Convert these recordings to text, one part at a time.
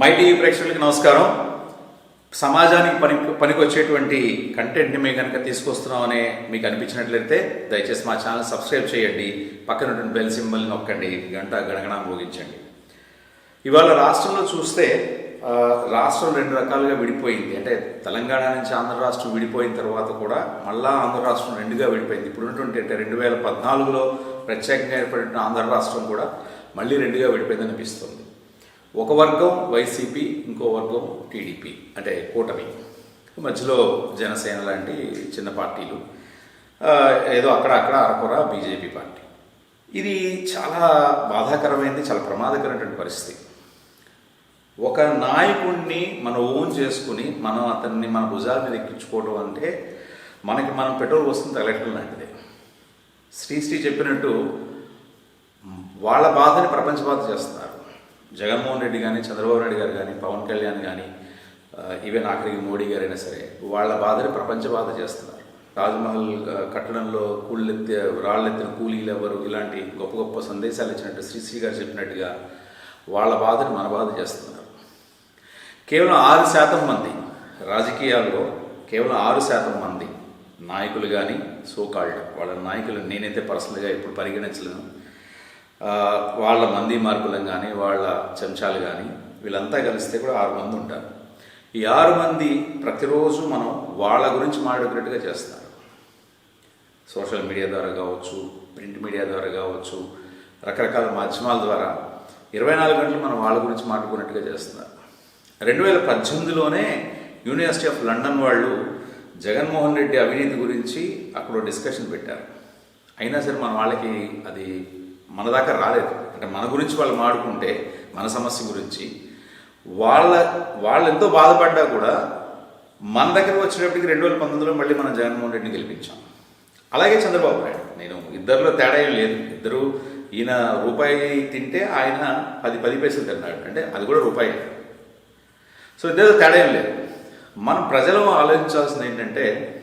Mighty ప్రేక్షకులకి నమస్కారం. సమాజానికి పని పనికొచ్చేటువంటి కంటెంట్ని మేము కనుక తీసుకొస్తున్నామనే మీకు అనిపించినట్లయితే దయచేసి మా ఛానల్ సబ్స్క్రైబ్ చేయండి. పక్కన బెల్ సింబల్ నొక్కండి. గంట గణగణ మోగించండి. ఇవాళ రాష్ట్రంలో చూస్తే రాష్ట్రం రెండు రకాలుగా విడిపోయింది. అంటే తెలంగాణ నుంచి ఆంధ్ర రాష్ట్రం విడిపోయిన తర్వాత కూడా మళ్ళా ఆంధ్ర రాష్ట్రం రెండుగా విడిపోయింది. ఇప్పుడు ఉన్నటువంటి అంటే రెండు వేల పద్నాలుగులో ప్రత్యేకంగా ఏర్పడిన ఆంధ్ర రాష్ట్రం కూడా మళ్ళీ రెండుగా విడిపోయింది అనిపిస్తుంది ఒక వర్గం వైసీపీ ఇంకో వర్గం టీడీపీ అంటే కూటమి. మధ్యలో జనసేన లాంటి చిన్న పార్టీలు ఏదో అక్కడ అక్కడ అరకొర బీజేపీ పార్టీ. ఇది చాలా బాధాకరమైనది చాలా ప్రమాదకరమైనటువంటి పరిస్థితి. ఒక నాయకుడిని మనం ఓన్ చేసుకుని మనం అతన్ని మన భుజాల మీద ఎక్కించుకోవడం అంటే మనకి మనం పెట్రోల్ వస్తుంది తగలెట్టడం లాంటిదే. శ్రీశ్రీ చెప్పినట్టు వాళ్ళ బాధని ప్రపంచ బాధ చేస్తున్నారు. జగన్మోహన్ రెడ్డి కానీ చంద్రబాబు నాయుడు గారు కానీ పవన్ కళ్యాణ్ కానీ ఈవెన్ ఆఖరికి మోడీ గారైనా సరే వాళ్ళ బాధని ప్రపంచ బాధ చేస్తున్నారు. తాజ్మహల్ కట్టడంలో కూళ్ళెత్తే రాళ్ళెత్తిన కూలీలు ఎవరు ఇలాంటి గొప్ప గొప్ప సందేశాలు ఇచ్చినట్టు శ్రీశ్రీ గారు చెప్పినట్టుగా వాళ్ళ బాధని మన బాధ చేస్తున్నారు. కేవలం ఆరు శాతం మంది రాజకీయాల్లో కేవలం ఆరు శాతం మంది నాయకులు కానీ సోకాల్డ్ వాళ్ళ నాయకులు నేనైతే పర్సనల్గా ఇప్పుడు పరిగణించలేను. వాళ్ళ మంది మార్కులం కానీ వాళ్ళ చెంచాలు కానీ వీళ్ళంతా కలిస్తే కూడా ఆరు మంది ఉంటారు. ఈ ఆరు మంది ప్రతిరోజు మనం వాళ్ళ గురించి మాట్లాడుకున్నట్టుగా చేస్తారు. సోషల్ మీడియా ద్వారా కావచ్చు ప్రింట్ మీడియా ద్వారా కావచ్చు రకరకాల మాధ్యమాల ద్వారా ఇరవై నాలుగు గంటలు మనం వాళ్ళ గురించి మాట్లాడుకున్నట్టుగా చేస్తున్నారు. రెండు వేల పద్దెనిమిదిలోనే యూనివర్సిటీ ఆఫ్ లండన్ వాళ్ళు జగన్మోహన్ రెడ్డి అవినీతి గురించి అక్కడ డిస్కషన్ పెట్టారు. అయినా సరే మన వాళ్ళకి అది మన దాకా రాలేదు. అంటే మన గురించి వాళ్ళు మాడుకుంటే మన సమస్య గురించి వాళ్ళ వాళ్ళు ఎంతో బాధపడ్డా కూడా మన దగ్గర వచ్చేటప్పటికి రెండు వేల పంతొమ్మిదిలో మళ్ళీ మనం జగన్మోహన్ రెడ్డిని గెలిపించాం. అలాగే చంద్రబాబు నాయుడు. నేను ఇద్దరిలో తేడా ఏం లేదు. ఇద్దరు ఈయన రూపాయి తింటే ఆయన పది పది పైసలు తిన్నాడు. అంటే అది కూడా రూపాయి. సో ఇద్దరు తేడా ఏం లేదు. మనం ప్రజలు ఆలోచించాల్సింది ఏంటంటే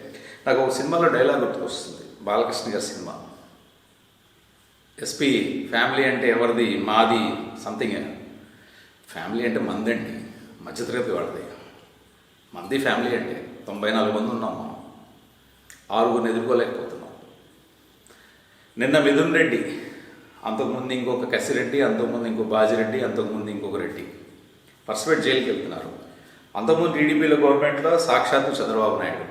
నాకు ఒక సినిమాలో డైలాగ్ గుర్తుకొస్తుంది. బాలకృష్ణ గారి సినిమా. ఎస్పీ ఫ్యామిలీ అంటే ఎవరిది? మాది సంథింగ్. ఫ్యామిలీ అంటే మందండి. మధ్యతరగతి వాళ్ళది. మంది ఫ్యామిలీ అంటే తొంభై నాలుగు మంది ఉన్నాం మనం. ఆరుగురిని ఎదుర్కోలేకపోతున్నాం. నిన్న మిథున్ రెడ్డి అంతకుముందు ఇంకొక కసిరెడ్డి అంతకుముందు ఇంకో బాజిరెడ్డి అంతకుముందు ఇంకొక రెడ్డి. పర్సపెక్ట్ జైలుకి వెళ్తున్నారు. అంతకుముందు టీడీపీలో గవర్నమెంట్లో సాక్షాత్తు చంద్రబాబు నాయుడు.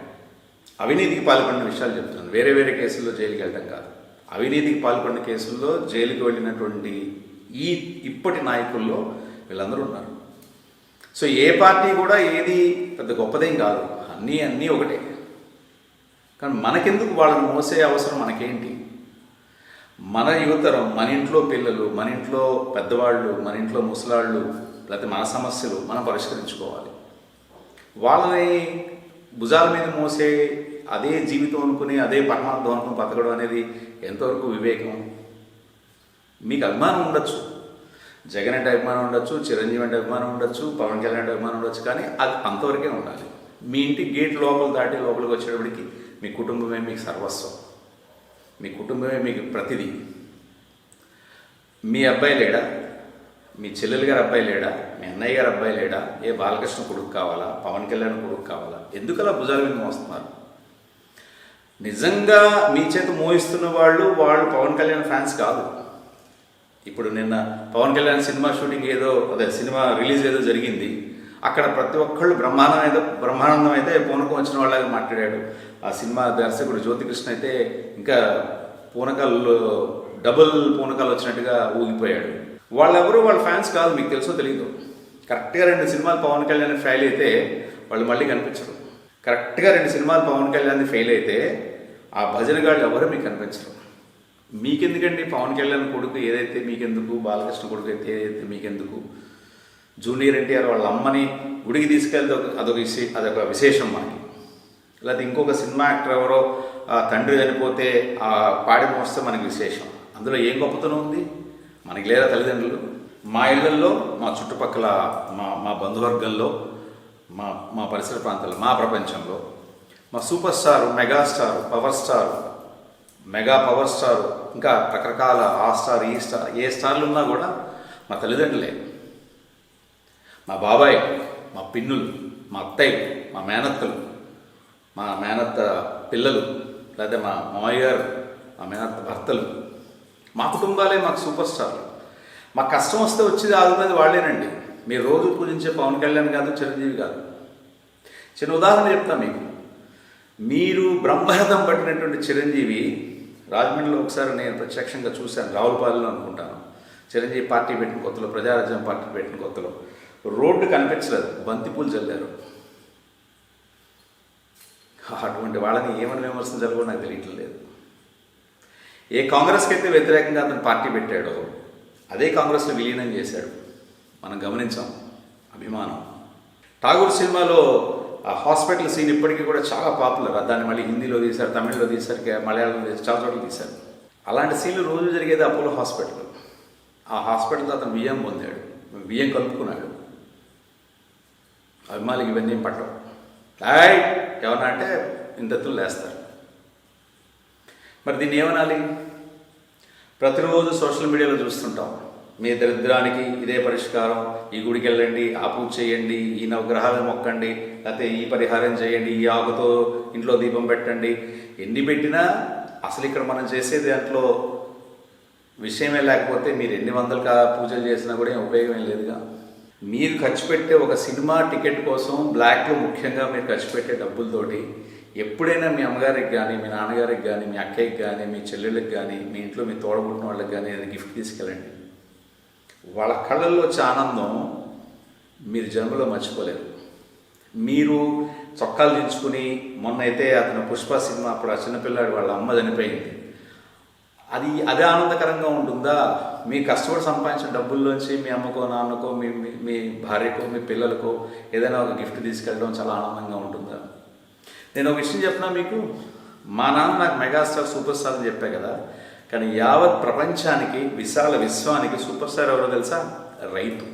అవినీతికి పాల్పడిన విషయాలు చెప్తున్నాను. వేరే వేరే కేసుల్లో జైలుకి వెళ్ళడం కాదు. అవినీతికి పాల్పడిన కేసుల్లో జైలుకి వెళ్ళినటువంటి ఈ ఇప్పటి నాయకుల్లో వీళ్ళందరూ ఉన్నారు. సో ఏ పార్టీ కూడా ఏది పెద్ద గొప్పదేం కాదు. అన్నీ అన్నీ ఒకటే. కానీ మనకెందుకు వాళ్ళని మోసే అవసరం మనకేంటి? మన యువతరం మన ఇంట్లో పిల్లలు మన ఇంట్లో పెద్దవాళ్ళు మన ఇంట్లో ముసలాళ్ళు లేకపోతే మన సమస్యలు మనం పరిష్కరించుకోవాలి. వాళ్ళని భుజాల మీద మోసే అదే జీవితం అనుకుని అదే పరమార్థం అనుకుని బతకడం అనేది ఎంతవరకు వివేకం? మీకు అభిమానం ఉండొచ్చు. జగన్ అంటే అభిమానం ఉండొచ్చు చిరంజీవి అంటే అభిమానం ఉండొచ్చు పవన్ కళ్యాణ్ అంటే అభిమానం ఉండొచ్చు కానీ అది అంతవరకే ఉండాలి. మీ ఇంటి గేట్ లోపల దాటి లోపలికి వచ్చేటప్పటికి మీ కుటుంబమే మీకు సర్వస్వం. మీ కుటుంబమే మీకు ప్రతిదీ. మీ అబ్బాయి లేడా? మీ చెల్లెలు గారు అబ్బాయి లేడా? మీ అన్నయ్య గారు అబ్బాయి లేడా? ఏ బాలకృష్ణ కొడుకు కావాలా? పవన్ కళ్యాణ్ కొడుకు కావాలా? ఎందుకు అలా భుజాల మీద మోస్తున్నారు? నిజంగా మీ చేత మోహిస్తున్న వాళ్ళు వాళ్ళు పవన్ కళ్యాణ్ ఫ్యాన్స్ కాదు. ఇప్పుడు నిన్న పవన్ కళ్యాణ్ సినిమా షూటింగ్ ఏదో అదే సినిమా రిలీజ్ ఏదో జరిగింది. అక్కడ ప్రతి ఒక్కళ్ళు బ్రహ్మాండం ఏదో బ్రహ్మానందం అయితే పూనకం వచ్చిన వాళ్ళగా మాట్లాడాడు. ఆ సినిమా దర్శకుడు జ్యోతికృష్ణ అయితే ఇంకా పూనకాలు డబుల్ పూనకాలు వచ్చినట్టుగా ఊగిపోయాడు. వాళ్ళెవరు వాళ్ళ ఫ్యాన్స్ కాదు మీకు తెలుసో తెలియదు కరెక్ట్గా రెండు సినిమాలు పవన్ కళ్యాణ్ ఫెయిల్ అయితే వాళ్ళు మళ్ళీ కనిపించరు. కరెక్ట్గా రెండు సినిమాలు పవన్ కళ్యాణ్ ఫెయిల్ అయితే ఆ భజన గాళ్ళు ఎవరు మీకు అనిపించరు? మీకెందుకండి పవన్ కళ్యాణ్ కొడుకు ఏదైతే మీకెందుకు బాలకృష్ణ కొడుకు అయితే ఏదైతే మీకెందుకు జూనియర్ ఎన్టీఆర్ వాళ్ళ అమ్మని గుడికి తీసుకెళ్తే ఒక- అదొక విశే అదొక విశేషం మనకి. లేకపోతే ఇంకొక సినిమా యాక్టర్ ఎవరో ఆ తండ్రి చనిపోతే ఆ పాడి మోస్తే మనకి విశేషం. అందులో ఏం గొప్పతనం ఉంది? మనకి లేదా తల్లిదండ్రులు. మా ఇళ్ళలో మా చుట్టుపక్కల మా మా బంధువర్గంలో మా మా పరిసర ప్రాంతాల్లో మా ప్రపంచంలో మా super star megastar power star mega power star ఇంకా రకరకాల ఆ స్టార్ ఈ స్టార్ ఏ స్టార్లు ఉన్నా కూడా మా తల్లిదండ్రులే. మా బాబాయ్ మా పిన్నులు మా అత్తయ్య మా మేనత్తలు మా మేనత్త పిల్లలు లేదా మా మామయ్య గారు మా మేనత్త భర్తలు మా కుటుంబాలే మాకు సూపర్ స్టార్లు మా కష్టం వస్తే వచ్చేది ఆదుకునేది వాళ్ళేనండి. మీరు రోజు పూజించే పవన్ కళ్యాణ్ కాదు చిరంజీవి కాదు. చిన్న ఉదాహరణ చెప్తా మీకు. మీరు బ్రహ్మరథం పట్టినటువంటి చిరంజీవి రాజమండ్రిలో ఒకసారి నేను ప్రత్యక్షంగా చూశాను రావులపాలెలో అనుకుంటాను. చిరంజీవి పార్టీ పెట్టిన కొత్తలో ప్రజారాజ్యం పార్టీ పెట్టిన కొత్తలో. రోడ్డు కనిపించలేదు బంతిపూలు చల్లారు అటువంటి వాళ్ళని ఏమని విమర్శించాలో కూడా నాకు తెలియట్లేదు. ఏ కాంగ్రెస్కి అయితే వ్యతిరేకంగా అతను పార్టీ పెట్టాడో అదే కాంగ్రెస్లో విలీనం చేశాడు. మనం గమనించాం. అభిమానం. ఠాగూర్ సినిమాలో ఆ హాస్పిటల్ సీన్ ఇప్పటికీ కూడా చాలా పాపులర్. దాన్ని మళ్ళీ హిందీలో తీశారు తమిళ్ళో తీశారు మలయాళంలో తీశారు చాలా చోట్ల తీశారు. అలాంటి సీన్లు రోజు జరిగేది అపోలో హాస్పిటల్. ఆ హాస్పిటల్తో అతను బియ్యం పొందాడు. బియ్యం కలుపుకున్నాడు. అభిమానులకు ఇవన్నీ ఏం పట్టవు. హాయ్ ఎవరన్నా అంటే ఇంతత్తులు లేస్తారు. మరి దీన్ని ఏమనాలి? ప్రతిరోజు సోషల్ మీడియాలో చూస్తుంటాం. మీ దరిద్రానికి ఇదే పరిష్కారం. ఈ గుడికి వెళ్ళండి ఆ పూజ చేయండి ఈ నవగ్రహాలను మొక్కండి లేకపోతే ఈ పరిహారం చేయండి ఈ ఆకుతో ఇంట్లో దీపం పెట్టండి. ఎన్ని పెట్టినా అసలు ఇక్కడ మనం చేసే దాంట్లో విషయమే లేకపోతే మీరు ఎన్ని వందలు కా- పూజలు చేసినా కూడా ఏం ఉపయోగం లేదుగా. మీరు ఖర్చు పెట్టే ఒక సినిమా టికెట్ కోసం బ్లాక్లో ముఖ్యంగా మీరు ఖర్చు పెట్టే డబ్బులతోటి ఎప్పుడైనా మీ అమ్మగారికి కానీ మీ నాన్నగారికి కానీ మీ అక్కయ్యకి కానీ మీ చెల్లెళ్ళకి కానీ మీ ఇంట్లో మీ తోడబుట్టిన వాళ్ళకి కానీ ఏదైనా గిఫ్ట్ తీసుకెళ్ళండి. వాళ్ళ కళ్ళల్లో వచ్చే ఆనందం మీరు జన్మలో మర్చిపోలేరు మీరు చొక్కాలు దించుకుని మొన్న అయితే అతను పుష్ప సినిమా అప్పుడు ఆ చిన్నపిల్లాడు వాళ్ళ అమ్మ చనిపోయింది. అది అదే ఆనందకరంగా ఉంటుందా? మీ కష్టపడి సంపాదించిన డబ్బుల్లోంచి మీ అమ్మకో నాన్నకో మీ మీ- మీ భార్యకో మీ పిల్లలకో ఏదైనా ఒక గిఫ్ట్ తీసుకెళ్ళడం చాలా ఆనందంగా ఉంటుందా? నేను ఒక విషయం చెప్పినా మీకు? మా నాన్న నాకు మెగాస్టార్ సూపర్ స్టార్ అని చెప్పా కదా. కానీ యావత్ ప్రపంచానికి విశాల విశ్వానికి సూపర్ స్టార్ ఎవరో తెలుసా? రైతు.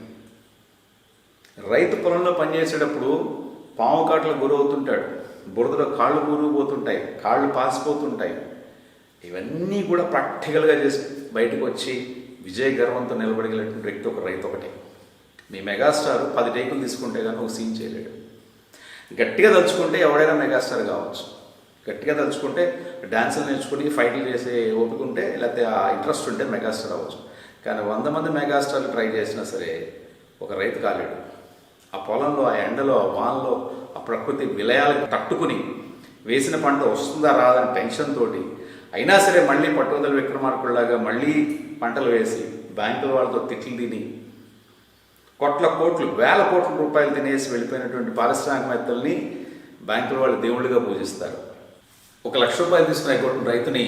రైతు పొలంలో పనిచేసేటప్పుడు పాము కాట్లకు గురవుతుంటాడు. బురదలో కాళ్ళు కూరుకుపోతుంటాయి కాళ్ళు పాసిపోతుంటాయి. ఇవన్నీ కూడా ప్రాక్టికల్గా చేసి బయటకు వచ్చి విజయ గర్వంతో నిలబడగలిగినటువంటి వ్యక్తి ఒక రైతు ఒకటే. మీ మెగాస్టార్ పది టేకులు తీసుకుంటే కానీ ఒక సీన్ చేయలేడు. గట్టిగా తలుచుకుంటే ఎవడైనా మెగాస్టార్ కావచ్చు. గట్టిగా తలుచుకుంటే డ్యాన్సులు నేర్చుకుని ఫైట్లు చేసే ఓపిక ఉంటే లేకపోతే ఆ ఇంట్రెస్ట్ ఉంటే మెగాస్టార్ అవ్వచ్చు. కానీ వంద మంది మెగాస్టార్లు ట్రై చేసినా సరే ఒక రైతు కాలేడు. ఆ పొలంలో ఆ ఎండలో ఆ వానలో ఆ ప్రకృతి విలయాలకు తట్టుకుని వేసిన పంట వస్తుందా రాదని టెన్షన్ తోటి అయినా సరే మళ్ళీ పట్టుదల విక్రమార్కుల్లాగా మళ్ళీ పంటలు వేసి బ్యాంకుల వాళ్ళతో తిట్లు తిని కోట్ల కోట్లు వేల కోట్ల రూపాయలు తినేసి వెళ్ళిపోయినటువంటి పారిశ్రామికవేత్తల్ని బ్యాంకుల వాళ్ళు దేవుళ్ళుగా పూజిస్తారు. ఒక లక్ష రూపాయలు తీసుకుని కొట్టిన రైతుని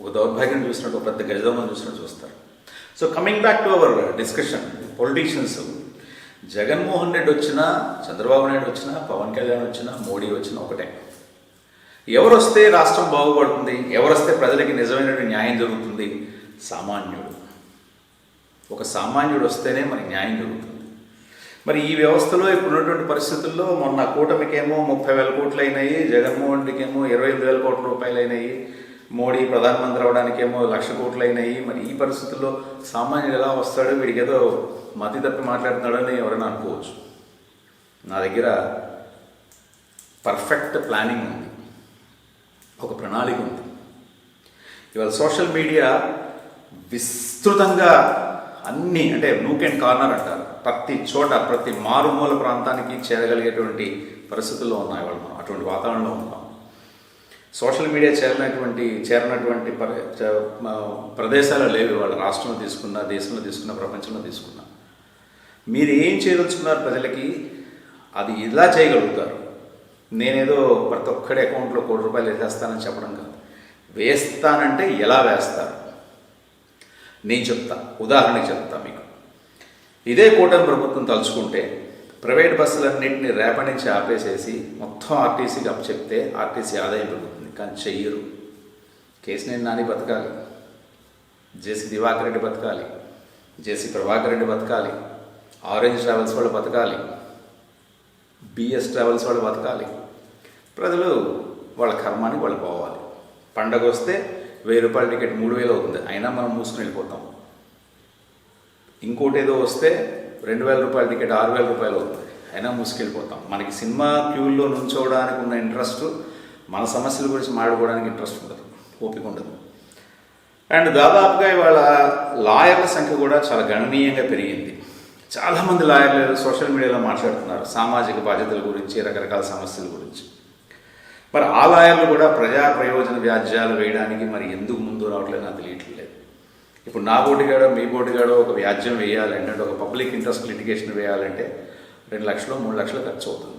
ఒక దౌర్భాగ్యం చూసినట్టు ఒక పెద్ద గజదమ్మని చూసినట్టు చూస్తారు. So coming back to our discussion politicians Jagan Mohan Reddy వచ్చినా చంద్రబాబు నాయుడు వచ్చినా పవన్ కళ్యాణ్ వచ్చినా మోడీ వచ్చినా ఒకటే. ఎవరు వస్తే రాష్ట్రం బాగుపడుతుంది ఎవరు వస్తే ప్రజలకి నిజమైనటువంటి న్యాయం జరుగుతుంది? సామాన్యుడు. ఒక సామాన్యుడు వస్తేనే మనకి న్యాయం జరుగుతుంది. మరి ఈ వ్యవస్థలో ఇప్పుడు ఉన్నటువంటి పరిస్థితుల్లో మొన్న కూటమికేమో ముప్పై వేల కోట్లు అయినాయి జగన్మోహన్ రెడ్డికేమో ఇరవై ఐదు వేల కోట్ల రూపాయలు అయినాయి మోడీ ప్రధానమంత్రి అవడానికేమో లక్ష కోట్లు అయినాయి మరి ఈ పరిస్థితుల్లో సామాన్యుడు ఎలా వస్తాడు? వీడికి ఏదో మతి తప్పి మాట్లాడుతున్నాడని ఎవరైనా అనుకోవచ్చు. నా దగ్గర పర్ఫెక్ట్ ప్లానింగ్ ఉంది. ఒక ప్రణాళిక ఉంది. ఇవాళ సోషల్ మీడియా విస్తృతంగా అన్ని అంటే నూక్ అండ్ కార్నర్ అంటారు ప్రతి చోట ప్రతి మారుమూల ప్రాంతానికి చేరగలిగేటువంటి పరిస్థితుల్లో ఉన్నాయి వాళ్ళు మనం అటువంటి వాతావరణంలో ఉన్నాం. సోషల్ మీడియా చేరినటువంటి చేరినటువంటి పరి ప్రదేశాలు లేవు వాళ్ళ రాష్ట్రంలో తీసుకున్నా దేశంలో తీసుకున్నా ప్రపంచంలో తీసుకున్నా. మీరు ఏం చేయదలుచుకున్నారు ప్రజలకి? అది ఇలా చేయగలుగుతారు? నేనేదో ప్రతి ఒక్కడి అకౌంట్లో కోటి రూపాయలు వేసేస్తానని చెప్పడం కాదు. వేస్తానంటే ఎలా వేస్తారు? నేను చెప్తా ఉదాహరణకి చెప్తా మీకు. ఇదే కూటమి ప్రభుత్వం తలుచుకుంటే ప్రైవేట్ బస్సులన్నింటినీ రేపటి నుంచి ఆపేసేసి మొత్తం ఆర్టీసీకి అప్పచెప్తే ఆర్టీసీ ఆదాయం పెరుగుతుంది. కానీ చెయ్యరు. కేసినేని నాని బతకాలి. జేసీ దివాకర్ రెడ్డి బతకాలి. జేసీ ప్రభాకర్ రెడ్డి బతకాలి. ఆరెంజ్ ట్రావెల్స్ వాళ్ళు బతకాలి. బిఎస్ ట్రావెల్స్ వాళ్ళు బతకాలి. ప్రజలు వాళ్ళ కర్మానికి వాళ్ళు పోవాలి. పండగ వస్తే వెయ్యి రూపాయల టికెట్ మూడు వేలు అవుతుంది. అయినా మనం మూసుకుని వెళ్ళిపోతాం. ఇంకోటి ఏదో వస్తే రెండు వేల రూపాయల టికెట్ ఆరు వేల రూపాయలు అవుతుంది. అయినా మూసుకెళ్ళిపోతాం మనకి సినిమా క్యూల్లో నుంచోవడానికి ఉన్న ఇంట్రెస్ట్ మన సమస్యల గురించి మాట్లాడుకోవడానికి ఇంట్రెస్ట్ ఉండదు. ఓపిక ఉండదు. అండ్ దాదాపుగా ఇవాళ లాయర్ల సంఖ్య కూడా చాలా గణనీయంగా పెరిగింది. చాలామంది లాయర్లు సోషల్ మీడియాలో మాట్లాడుతున్నారు సామాజిక బాధ్యతల గురించి రకరకాల సమస్యల గురించి. మరి ఆలయాలు కూడా ప్రజా ప్రయోజన వ్యాజ్యాలు వేయడానికి మరి ఎందుకు ముందు రావట్లేదు నాకు తెలియట్లేదు. ఇప్పుడు నా బోటిగాడో మీ బోటిగాడో ఒక వ్యాజ్యం వేయాలంటే అంటే ఒక పబ్లిక్ ఇంట్రెస్ట్ లిటిగేషన్ వేయాలంటే రెండు లక్షలు మూడు లక్షలు ఖర్చు అవుతుంది.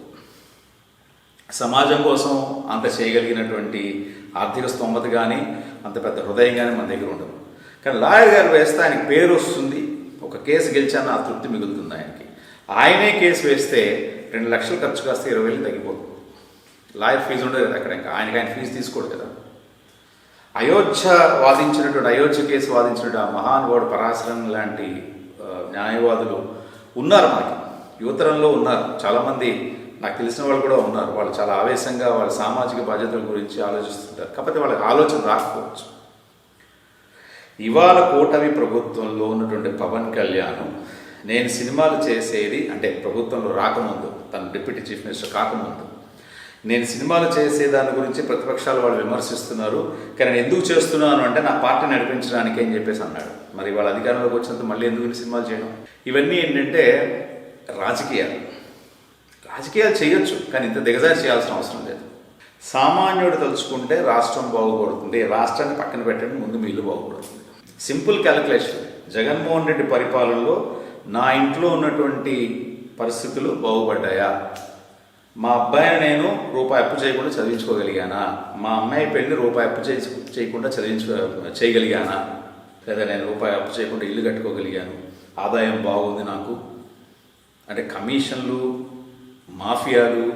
సమాజం కోసం అంత చేయగలిగినటువంటి ఆర్థిక స్తోమత కానీ అంత పెద్ద హృదయం కానీ మన దగ్గర ఉండదు. కానీ లాయర్ గారు వేస్తే ఆయనకి పేరు వస్తుంది ఒక కేసు గెలిచాన ఆ తృప్తి మిగులుతుంది ఆయనకి. ఆయనే కేసు వేస్తే రెండు లక్షలు ఖర్చు కాస్తే ఇరవై వేలు తగ్గిపోతుంది. లాయర్ ఫీజు ఉండదు కదా అక్కడ ఇంకా. ఆయనకి ఆయన ఫీజు తీసుకోడు కదా. అయోధ్య వాదించినటువంటి అయోధ్య కేసు వాదించినటువంటి ఆ మహానుభావుడు పరాశరం లాంటి న్యాయవాదులు ఉన్నారు మనకి. యువతరంలో ఉన్నారు. చాలామంది నాకు తెలిసిన వాళ్ళు కూడా ఉన్నారు. వాళ్ళు చాలా ఆవేశంగా వాళ్ళ సామాజిక బాధ్యతల గురించి ఆలోచిస్తుంటారు. కాకపోతే వాళ్ళకి ఆలోచన రాకపోవచ్చు. ఇవాళ కూటమి ప్రభుత్వంలో ఉన్నటువంటి పవన్ కళ్యాణ్ నేను సినిమాలు చేసేది అంటే ప్రభుత్వంలో రాకముందు తను డిప్యూటీ చీఫ్ మినిస్టర్ కాకముందు నేను సినిమాలు చేసే దాని గురించి ప్రతిపక్షాలు వాళ్ళు విమర్శిస్తున్నారు. కానీ నేను ఎందుకు చేస్తున్నాను అంటే నా పార్టీ నడిపించడానికి అని చెప్పేసి అన్నాడు. మరి వాళ్ళ అధికారంలోకి వచ్చినంత మళ్ళీ ఎందుకు సినిమాలు చేయడం? ఇవన్నీ ఏంటంటే రాజకీయాలు. రాజకీయాలు చేయొచ్చు కానీ ఇంత దిగజారి చేయాల్సిన అవసరం లేదు. సామాన్యుడు తలుచుకుంటే రాష్ట్రం బాగుపడుతుంది. రాష్ట్రాన్ని పక్కన పెట్టండి ముందు మీ ఇల్లు బాగుపడుతుంది. Simple calculation. జగన్మోహన్ రెడ్డి పరిపాలనలో నా ఇంట్లో ఉన్నటువంటి పరిస్థితులు బాగుపడ్డాయా? మా అబ్బాయిని నేను రూపాయి అప్పు చేయకుండా చదివించుకోగలిగానా? మా అమ్మాయి పెళ్ళి రూపాయి అప్పు చేసి చేయకుండా చదివించు చేయగలిగానా? లేదా నేను రూపాయి అప్పు చేయకుండా ఇల్లు కట్టుకోగలిగాను? ఆదాయం బాగుంది నాకు. అంటే కమిషన్లు మాఫియాలు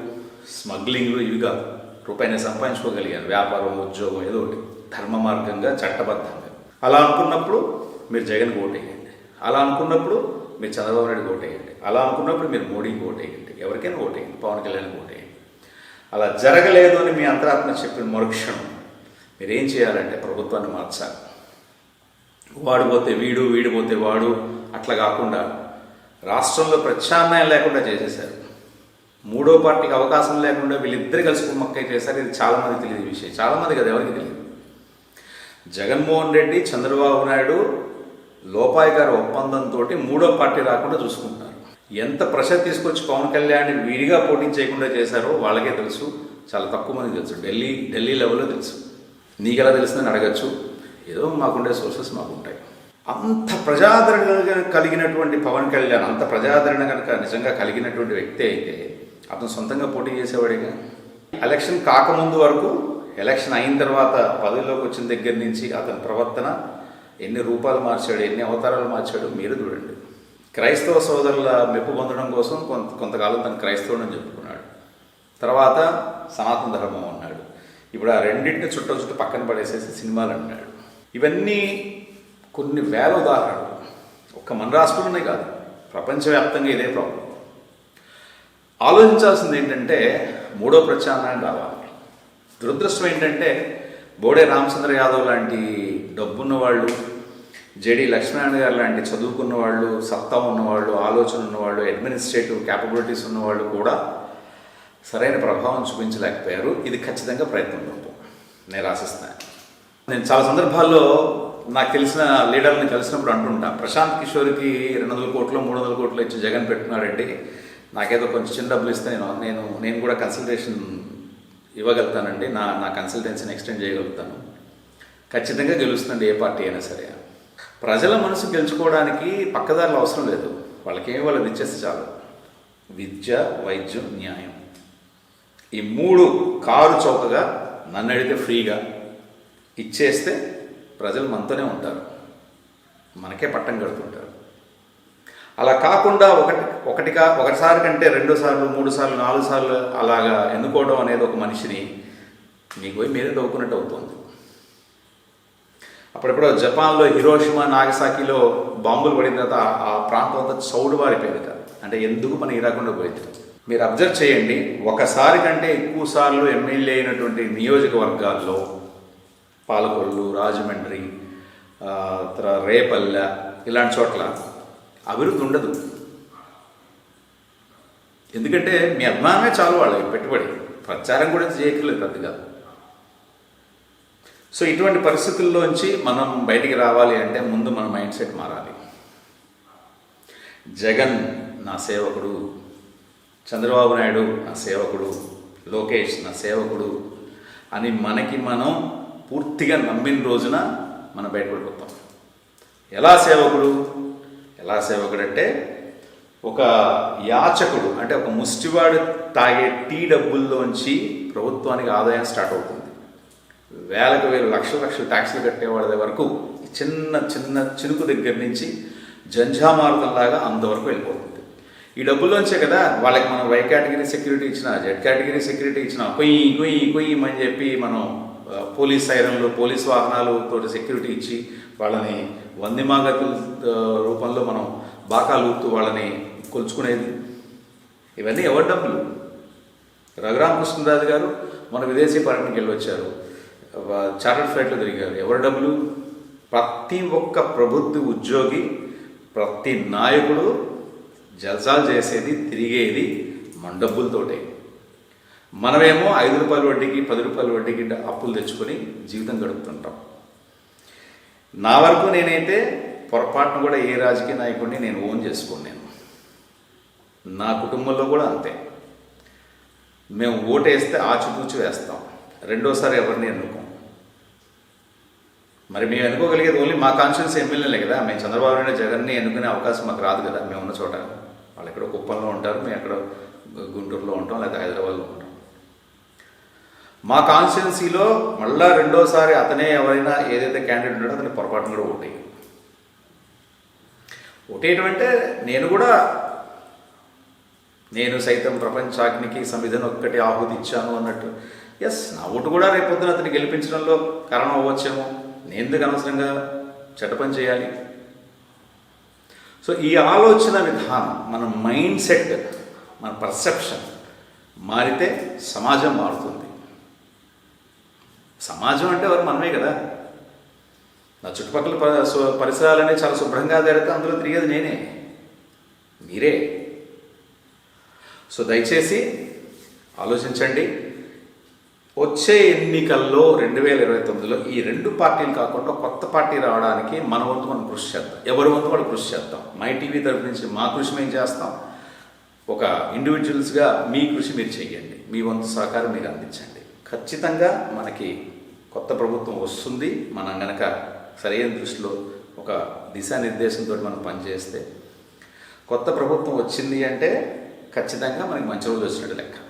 స్మగ్లింగ్లు ఇవి కాదు. రూపాయి నేను సంపాదించుకోగలిగాను. వ్యాపారం ఉద్యోగం ఏదో ఒకటి. ధర్మ మార్గంగా చట్టబద్ధంగా. అలా అనుకున్నప్పుడు మీరు జగన్కి ఓటేయండి. అలా అనుకున్నప్పుడు మీరు చంద్రబాబు నాయుడుకి ఓటేయండి. అలా అనుకున్నప్పుడు మీరు మోడీకి ఓటేయండి. ఎవరికైనా ఓటేయండి పవన్ కళ్యాణ్కి ఓటేయండి. అలా జరగలేదు అని మీ అంతరాత్మ చెప్పిన మరుక్షణం మీరేం చేయాలంటే ప్రభుత్వాన్ని మార్చాలి. వాడు పోతే వీడు వీడు పోతే వాడు అట్లా కాకుండా రాష్ట్రంలో ప్రత్యామ్నాయం లేకుండా చేసేశారు. మూడో పార్టీకి అవకాశం లేకుండా వీళ్ళిద్దరు కలిసి కుమ్మక్కై చేశారు. ఇది చాలామంది తెలియదు విషయం. చాలామంది కదా ఎవరికి తెలియదు. జగన్మోహన్ రెడ్డి చంద్రబాబు నాయుడు లోపాయిగారి ఒప్పందంతో మూడో పార్టీ రాకుండా చూసుకుంటున్నారు. ఎంత ప్రెషర్ తీసుకొచ్చి పవన్ కళ్యాణ్ విడిగా పోటీ చేయకుండా చేశారో వాళ్ళకే తెలుసు. చాలా తక్కువ మంది తెలుసు. ఢిల్లీ ఢిల్లీ లెవెల్లో తెలుసు. నీకు ఎలా తెలుస్తుందని అడగచ్చు. ఏదో మాకుండే సోర్సెస్ మాకు ఉంటాయి అంత ప్రజాదరణ కలిగినటువంటి పవన్ కళ్యాణ్ అంత ప్రజాదరణ కనుక నిజంగా కలిగినటువంటి వ్యక్తి అయితే అతను సొంతంగా పోటీ చేసేవాడిగా? ఎలక్షన్ కాకముందు వరకు ఎలక్షన్ అయిన తర్వాత పదవిలోకి వచ్చిన దగ్గర నుంచి అతని ప్రవర్తన ఎన్ని రూపాలు మార్చాడు ఎన్ని అవతారాలు మార్చాడు మీరు చూడండి. క్రైస్తవ సోదరుల మెప్పు పొందడం కోసం కొంత కొంతకాలం తను క్రైస్తవుడని చెప్పుకున్నాడు. తర్వాత సనాతన ధర్మం అన్నాడు. ఇప్పుడు ఆ రెండింటిని చుట్టూ చుట్టూ పక్కన పడేసేసి సినిమాలు అన్నాడు ఇవన్నీ కొన్ని వేల ఉదాహరణలు. ఒక్క మన రాష్ట్రంలోనే కాదు ప్రపంచవ్యాప్తంగా ఇదే ప్రాబ్లం ఆలోచించాల్సింది ఏంటంటే మూడో ప్రత్యామ్నాయం రావాలి దురదృష్టం ఏంటంటే బోడే రామచంద్ర యాదవ్ లాంటి డబ్బున్న వాళ్ళు జేడి లక్ష్మీనారాయణ గారు లాంటి చదువుకున్న వాళ్ళు సత్తా ఉన్నవాళ్ళు ఆలోచన ఉన్నవాళ్ళు అడ్మినిస్ట్రేటివ్ క్యాపబిలిటీస్ ఉన్నవాళ్ళు కూడా సరైన ప్రభావం చూపించలేకపోయారు. ఇది ఖచ్చితంగా ప్రయత్నం లోపం నేను ఆశిస్తాను నేను చాలా సందర్భాల్లో నాకు తెలిసిన లీడర్ని కలిసినప్పుడు అంటుంటా ప్రశాంత్ కిషోర్కి రెండు వందల కోట్లు మూడు వందల కోట్లు ఇచ్చి జగన్ పెట్టుకున్నాడండి నాకేదో కొంచెం చిన్న డబ్బులు ఇస్తే నేను నేను నేను కూడా కన్సల్టేషన్ ఇవ్వగలుగుతానండి. నా నా కన్సల్టెన్సీని ఎక్స్టెండ్ చేయగలుగుతాను. ఖచ్చితంగా గెలుస్తుందండి ఏ పార్టీ అయినా సరే. ప్రజల మనసు గెలుచుకోవడానికి పక్కదారులు అవసరం లేదు. వాళ్ళకేమి వాళ్ళది ఇచ్చేస్తే చాలు. విద్య వైద్యం న్యాయం. ఈ మూడు కారు చౌకగా నన్ను అడిగితే ఫ్రీగా ఇచ్చేస్తే ప్రజలు మనతోనే ఉంటారు. మనకే పట్టం కడుతుంటారు. అలా కాకుండా ఒకటి ఒకటిగా ఒకటిసారి కంటే రెండు సార్లు మూడు సార్లు నాలుగు సార్లు అలాగా ఎన్నుకోవడం అనేది ఒక మనిషిని మీకు పోయి మీరే దవ్వుకున్నట్టు అవుతుంది. అప్పుడెప్పుడో జపాన్లో హిరోషిమా నాగసాకిలో బాంబులు పడిన తర్వాత ఆ- ప్రాంతం అంతా చౌడు వారిపోయింది అంటే ఎందుకు మనకి రాకుండా పోయింది? మీరు అబ్జర్వ్ చేయండి. ఒకసారి కంటే ఎక్కువ సార్లు ఎమ్మెల్యే అయినటువంటి నియోజకవర్గాల్లో పాలకొల్లు రాజమండ్రి తర్వాత రేపల్లె ఇలాంటి చోట్ల అభివృద్ధి ఉండదు. ఎందుకంటే మీ అభిమానమే చాలు వాళ్ళకి పెట్టుబడి. ప్రచారం కూడా చేయక్కర్లేదు పెద్దగా. సో ఇటువంటి పరిస్థితుల్లోంచి మనం బయటికి రావాలి అంటే ముందు మన మైండ్ సెట్ మారాలి. జగన్ నా సేవకుడు చంద్రబాబు నాయుడు నా సేవకుడు లోకేష్ నా సేవకుడు అని మనకి మనం పూర్తిగా నమ్మిన రోజున మనం బయటపడిపోతాం. ఎలా సేవకుడు? ఎలా సేవకుడు అంటే ఒక యాచకుడు అంటే ఒక ముష్టివాడు తాగే టీ డబ్బుల్లోంచి ప్రభుత్వానికి ఆదాయం స్టార్ట్ అవుతుంది. వేలకు వేలు లక్షల లక్షలు ట్యాక్సులు కట్టేవాడి వరకు చిన్న చిన్న చినుకు దగ్గర నుంచి జంఝామారుతంలాగా అంతవరకు వెళ్ళిపోతుంది. ఈ డబ్బుల్లోంచే కదా వాళ్ళకి మనం వై కేటగిరీ సెక్యూరిటీ ఇచ్చిన జెడ్ కేటగిరీ సెక్యూరిటీ ఇచ్చిన కొయ్యి కొయ్యి కొయ్యి అని చెప్పి మనం పోలీస్ సైరన్లు పోలీస్ వాహనాలు తోటి సెక్యూరిటీ ఇచ్చి వాళ్ళని వందిమాగతుల రూపంలో మనం బాకాలు లూపుతూ వాళ్ళని కొలుచుకునేది. ఇవన్నీ ఎవరి డబ్బులు? రఘురామకృష్ణరాజు గారు మన విదేశీ పర్యటనకి వెళ్ళి వచ్చారు చార్టర్డ్ ఫ్లైట్లో తిరిగారు. ఎవరి డబ్బులు? ప్రతి ఒక్క ప్రభుత్వ ఉద్యోగి ప్రతి నాయకుడు జల్సాలు చేసేది తిరిగేది మన డబ్బులతోటే మనమేమో ఐదు రూపాయల వడ్డీకి పది రూపాయల వడ్డీకి అప్పులు తెచ్చుకొని జీవితం గడుపుతుంటాం. నా వరకు నేనైతే పొరపాటును కూడా ఏ రాజకీయ నాయకుడిని నేను ఓన్ చేసుకోను నేను. నా కుటుంబంలో కూడా అంతే. మేము ఓటేస్తే ఆచితూచి వేస్తాం. రెండోసారి ఎవరిని ఎన్నుకోం? మరి మేము ఎన్నుకోగలిగేది ఓన్లీ మా కాన్షియన్స్ ఎమ్మెల్యేలే కదా. మేము చంద్రబాబు నాయుడు జగన్ని ఎన్నుకునే అవకాశం మాకు రాదు కదా. మేము ఉన్న చోట వాళ్ళు ఎక్కడో కుప్పంలో ఉంటారు మేము ఎక్కడో గుంటూరులో ఉంటాం లేదా హైదరాబాద్లో ఉంటాం. మా కాన్స్టిట్యున్సీలో మళ్ళా రెండోసారి అతనే ఎవరైనా ఏదైతే క్యాండిడేట్ ఉంటాడో అతని పొరపాటును కూడా ఓటేయం ఓటేయటం అంటే నేను కూడా నేను సైతం ప్రపంచాగ్నికి సంవిధానం ఒక్కటి ఆహుతి ఇచ్చాను అన్నట్టు. ఎస్ నా ఓటు కూడా రేపొద్దున అతన్ని గెలిపించడంలో కారణం అవ్వచ్చేమో. ఎందుకు అనవసరంగా చట్టపని చేయాలి? సో ఈ ఆలోచన విధానం మన మైండ్ సెట్ మన పర్సెప్షన్ మారితే సమాజం మారుతుంది. సమాజం అంటే వారు మనమే కదా. నా చుట్టుపక్కల ప- చాలా శుభ్రంగా జరిగితే అందులో తిరిగేది నేనే. మీరే. సో దయచేసి ఆలోచించండి. వచ్చే ఎన్నికల్లో రెండు వేల ఇరవై తొమ్మిదిలో ఈ రెండు పార్టీలు కాకుండా కొత్త పార్టీ రావడానికి మన వంతు మనం కృషి చేద్దాం. ఎవరి వంతు వాళ్ళు కృషి చేద్దాం. మై టీవీ తరపు నుంచి మా కృషి మేము చేస్తాం. ఒక ఇండివిజువల్స్గా మీ కృషి మీరు చేయండి మీ వంతు సహకారం మీరు అందించండి. ఖచ్చితంగా మనకి కొత్త ప్రభుత్వం వస్తుంది. మనం గనక సరైన దృష్టిలో ఒక దిశానిర్దేశంతో మనం పనిచేస్తే కొత్త ప్రభుత్వం వచ్చింది అంటే ఖచ్చితంగా మనకి మంచి రోజులు వచ్చినట్టు లెక్క.